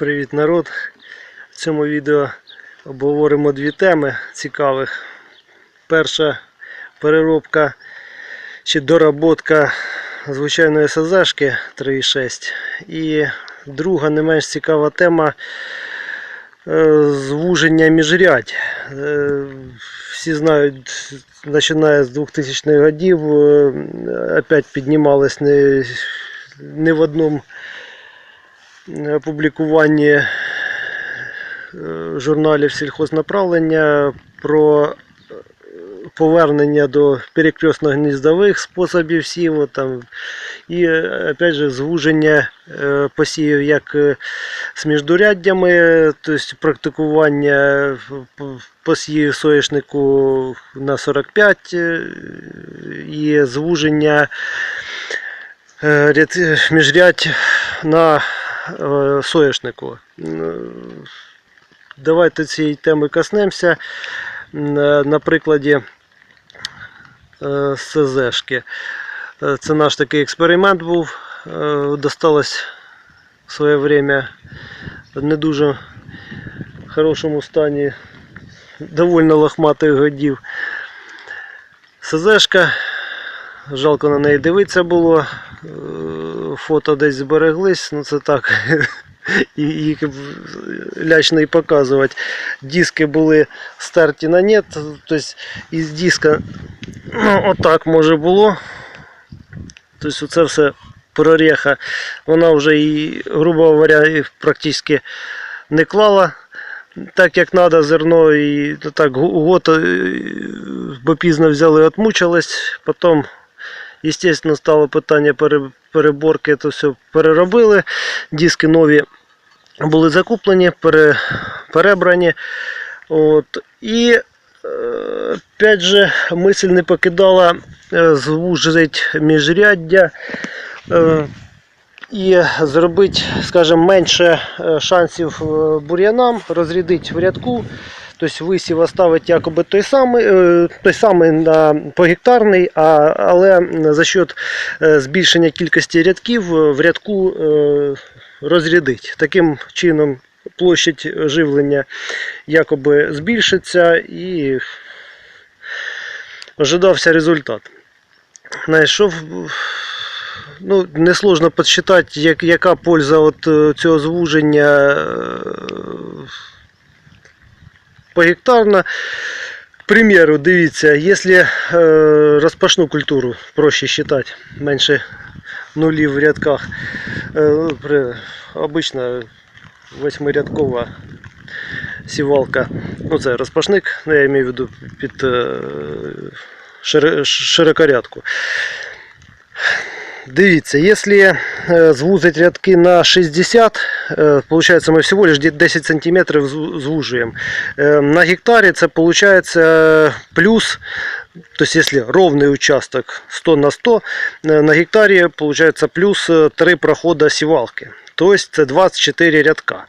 Привіт народ! В цьому відео обговоримо дві теми цікавих. Перша переробка чи доработка звичайної СЗшки 3.6. І друга не менш цікава тема е, звуження міжрядь. Е, Всі знають, починає з 2000-х годів, е, опять піднімалось не, не в одному опублікуванні е, журналів сільхознаправлення про е, повернення до перекрестно-гніздових способів сіву там, і е, опять же звуження е, посівів як е, з міждуряддями, тобто практикування посівів соєшнику на 45 е, і звуження е, міжрядь на е, соняшнику. Давайте цієї теми коснемося е, на прикладі е, СЗшки. Е, Це наш такий експеримент був. Е, Досталось в своє время в не дуже хорошому стані довольно лохматих годів. СЗшка. Жалко на неї дивитися було. Фото десь збереглись, ну це так. Їх лячно і показувати. Диски були старті на нет. Тобто із диска ну, отак може було. Тобто це все прореха. Вона вже і, грубо говоря, практично не клала так, як треба зерно. І так год, е, бо пізно взяли, отмучились. Потім Естественно, стало питання переборки, то все переробили. Диски нові були закуплені, пере, перебрані. От. І е, опять же, мисль не покидала е, звужити міжряддя е, і зробити, скажімо, менше шансів бур'янам, розрядити в рядку. Тобто висів оставить якоби той самий, е, той самий на погектарний, а, але за счет е, збільшення кількості рядків е, в рядку розрядить. Таким чином площадь живлення якоби збільшиться і ожидався результат. Знайшов, ну, несложно підсчитати, як, яка польза от цього звуження погектарно. К примеру, дивіться, якщо е, розпашну культуру проще считать, менше нулів в рядках. Е, обично восьмирядкова сівалка. Ну, це розпашник, ну, я маю в виду під е, широкорядку. Дивіться, якщо е, звузить рядки на 60, е, получается мы всего лишь 10 сантиметров зв- звужуємо. Е, На гектаре це получается плюс, то есть если ровный участок 100 на 100, е, на гектаре получается плюс 3 прохода сівалки. То есть це 24 рядка.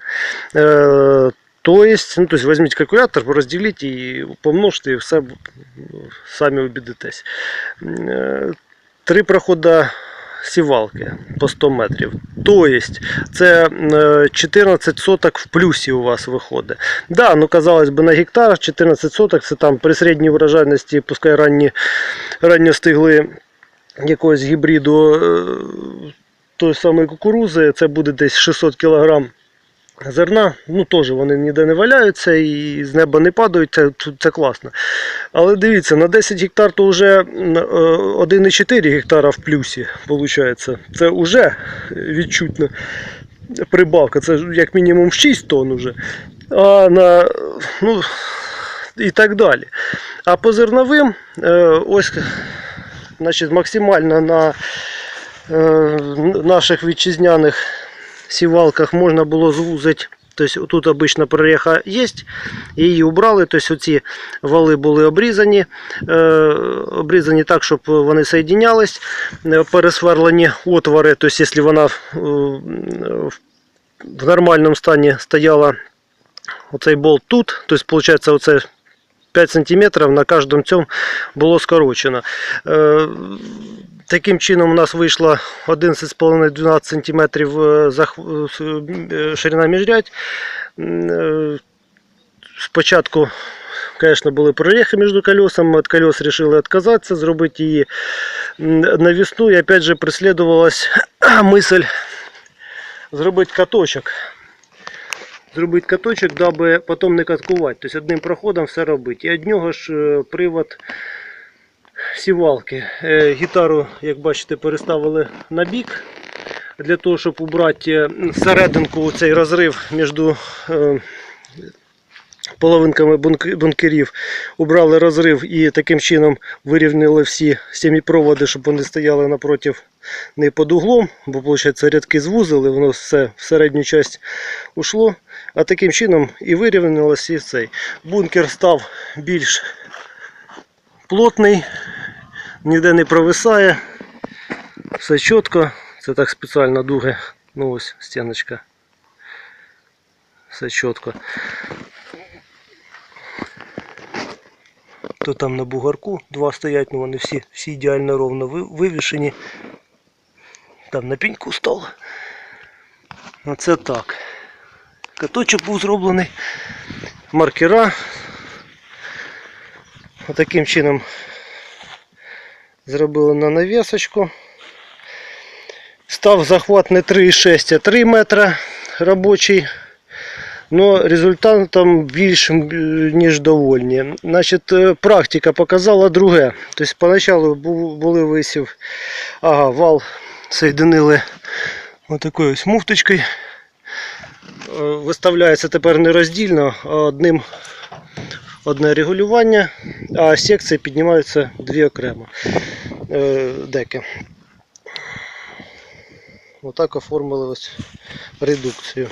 Е, То есть, ну, то есть возьмите калькулятор, разделите и помножьте, и все б- самі убедитесь. Е, Три прохода сівалки по 100 метрів. Тобто це е, 14 соток в плюсі у вас виходить. Да, ну казалось би на гектар 14 соток це там при середній вражальності, пускай ранні, ранньо стигли якогось гібриду той самої кукурузи, це буде десь 600 кг зерна. Ну теж вони ніде не валяються і з неба не падають, це, це класно. Але дивіться, на 10 гектар то вже е, 1,4 гектара в плюсі виходить. Це вже відчутна прибавка. Це як мінімум 6 тонн уже. А на, ну, і так далі. А по зерновим, е, ось значить, максимально на е, наших вітчизняних сівалках можна було звузити. Тобто тут обично прореха є, її убрали, тобто оці вали були обрізані, е, обрізані так, щоб вони соєдинялись, е, пересверлені отвори, тобто якщо вона е, в нормальному стані стояла оцей болт тут, тобто виходить оце 5 см на кожному цьому було скорочено. Е, Таким чином у нас вийшло 11,5-12 см е, ширина міжрядь. Е, Спочатку, звісно, були прорехи між колесами, від колес вирішили відказатися, зробити її навісну. І опять же преслідувалась мисль зробити каточок. Зробити каточок, даби потім не каткувати. Тобто одним проходом все робити. І від нього ж е, привод сівалки. Е, Гітару, як бачите, переставили на бік. Для того, щоб убрати серединку цей розрив між е, половинками бунк- бункерів. Убрали розрив і таким чином вирівняли всі сіміпроводи, щоб вони стояли напротив не під углом, бо виходить рядки звузили, воно все в середню частину ушло. А таким чином і вирівнялося і цей. Бункер став більш плотний, ніде не провисає. Все чітко. Це так спеціально дуги. Ну ось стіночка. Все чітко. То там на бугарку два стоять, ну вони всі, всі ідеально ровно вивішені. Там на пеньку стало. Оце так. Каточок був зроблений. Маркера. Отаким чином зробили на навісочку. Став захват не 3,6, а 3 метра робочий. Но результатом більш ніж довольні. Значить, е, практика показала друге. Тобто поначалу були висів, ага, вал соєдинили отакою ось муфточкою. Е, Виставляється тепер не роздільно, а одним одне регулювання, а секції піднімаються дві окремо е, деки. Отак оформили ось редукцію.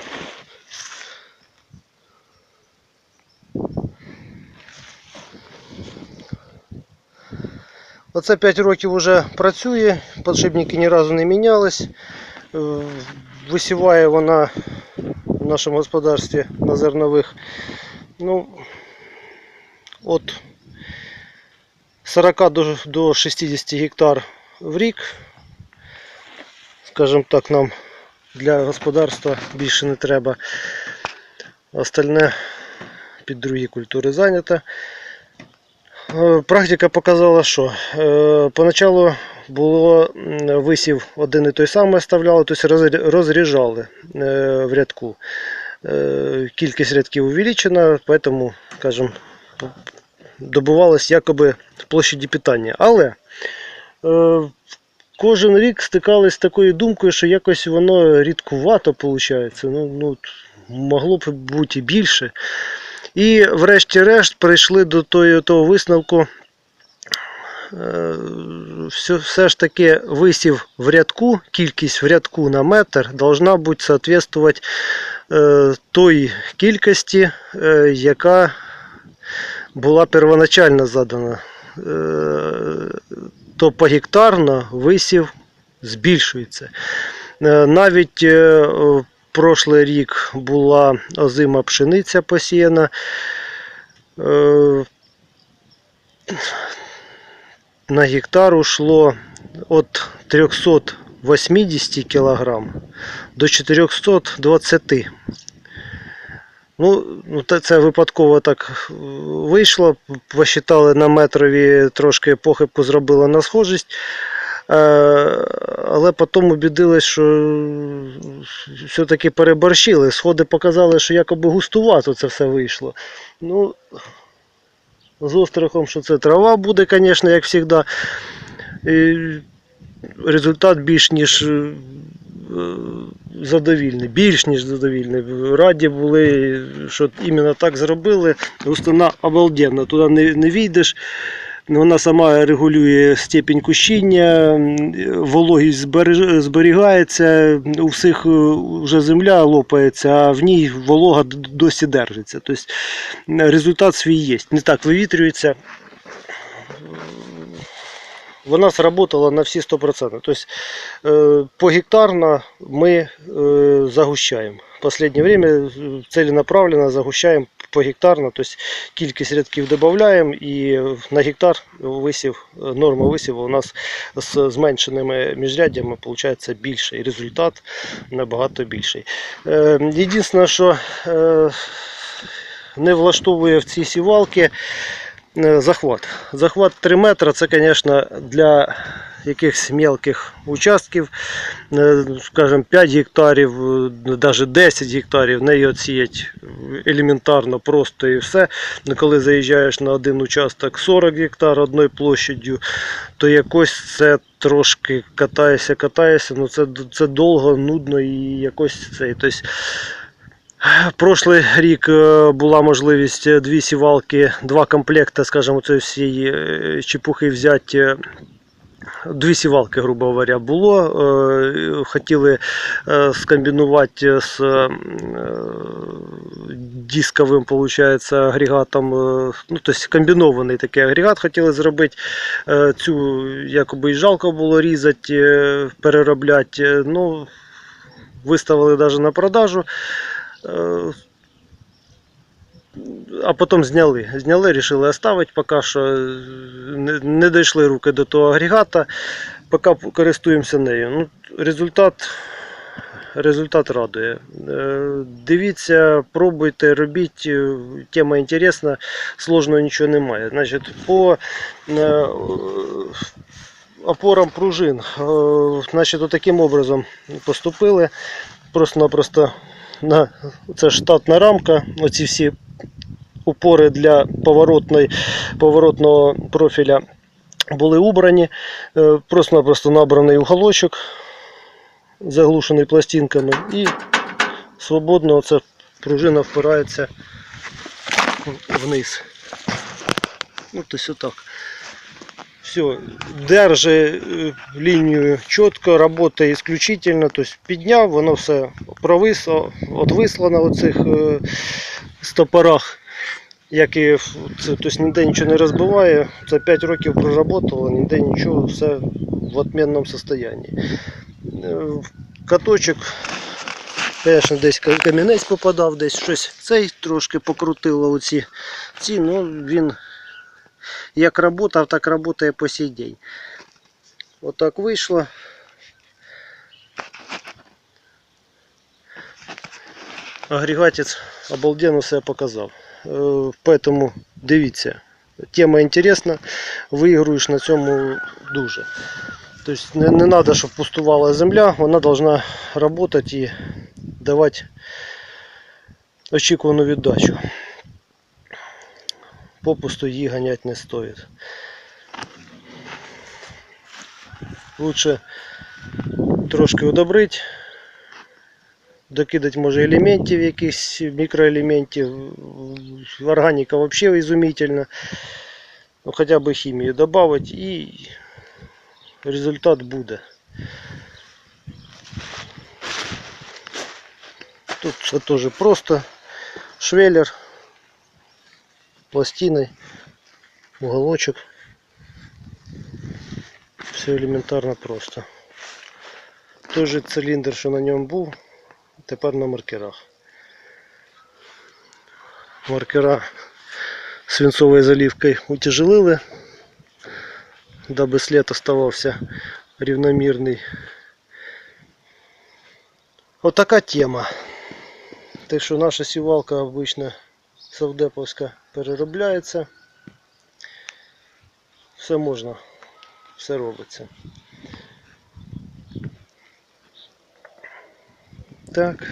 Оце 5 років вже працює, подшипники ні разу не мінялись. Е, Висіває вона в нашому господарстві на зернових. Ну, от 40 до, до 60 гектар в рік. Скажімо так, нам для господарства більше не треба. Остальне під другі культури зайнято. Е, Практика показала, що е, поначалу було висів один і той самий оставляли, тобто розріжали е, в рядку. Кількість рядків увеличена, поэтому, скажем, добувалось якоби площаді питання. Але е, кожен рік стикались з такою думкою, що якось воно рідкувато виходить. Ну, ну, могло б бути і більше. І врешті-решт прийшли до тої, того висновку. е, Все, все ж таки висів в рядку, кількість в рядку на метр должна бути соответствувати е, той кількості, е, яка була первоначально задана. Е, то погектарно висів збільшується. Е, Навіть е, прошлий рік була озима пшениця посіяна. На гектар ушло від 380 кг до 420 Ну, ну, це випадково так е, вийшло. Посчитали на метрові, трошки похибку зробили на схожість. Е, Але потім убідились, що все-таки переборщили. Сходи показали, що якоби густувато це все вийшло. Ну, з острахом, що це трава буде, звісно, як завжди. І результат більш ніж е, задовільний, більш ніж задовільний. Раді були, що іменно так зробили. Густина обалденна, туди не, не війдеш. Вона сама регулює степінь кущіння, вологість зберігається, у всіх е, вже земля лопається, а в ній волога досі держиться. Тобто результат свій є. Не так вивітрюється. Вона сработала на всі 100%. Тобто е, погектарно ми е, загущаємо. В останнє время целенаправленно загущаємо погектарно, тобто кількість рядків додаємо і на гектар висів, норма висіву у нас з зменшеними міжряддями виходить більше, і результат набагато більший. Е, Єдине, що не влаштовує в ці сівалки захват. Захват 3 метри це, звісно, для якихось мелких участків, е, скажімо, 5 гектарів, навіть 10 гектарів, неї отсіять елементарно просто і все. Ну, Коли заїжджаєш на один участок 40 гектар одною площадю, то якось це трошки катаєшся, катаєшся, ну це, це довго, нудно і якось це. Тобто, Прошлий рік е, була можливість е, дві сівалки, два комплекти, скажімо, цієї всієї е, чепухи взяти. Дві сівалки, грубо говоря, було. Хотіли скомбінувати з дисковим, виходить, агрегатом. Ну, тобто комбінований такий агрегат хотіли зробити. Цю якоби і жалко було різати, переробляти. Ну, виставили навіть на продажу. Е, А потім зняли. Зняли, вирішили оставити, поки що не, дійшли руки до того агрегата, поки користуємося нею. Ну, результат, результат радує. Е, Дивіться, пробуйте, робіть. е, Тема інтересна, сложного нічого немає. Значить, по опорам пружин, значить, таким образом поступили. Просто-напросто на це штатна рамка. Оці всі упори для поворотної, поворотного профіля були убрані. Е, Просто-напросто набраний уголочок, заглушений пластинками, і свободно оця пружина впирається вниз. Ну, тобто отак. Все, держи е, лінію чітко, працює исключительно, тобто підняв, воно все провисло, отвисло на оцих е, стопорах, як і це, тобто ніде нічого не розбиває. Це 5 років проработало, ніде нічого, все в відмінному стані. Каточок, звісно, десь камінець попадав, десь щось цей трошки покрутило оці. Ці, ну він як працював, так працює по сей день. Отак вийшло. Агрегатець обалденно себе показав. Е, Поэтому дивіться. Тема інтересна, виігруєш на цьому дуже. Тобто не, не треба, щоб пустувала земля, вона повинна працювати і давати очікувану віддачу. Попусту її ганять не стоїть. Лучше трошки удобрить, докидати може елементів якихось мікроелементів. Органіка взагалі ізумительна. Ну, хоча б хімію додати і результат буде. Тут все теж просто. Швеллер пластиной, уголочек. Все елементарно просто. Той же циліндр, що на ньому був, тепер на маркерах. Маркера свинцовою заливкою утяжелили, даби слід оставався рівномірний. Отака тема. Так що наша сівалка обычно Савдеповська переробляється. Все можна, все робиться. Так.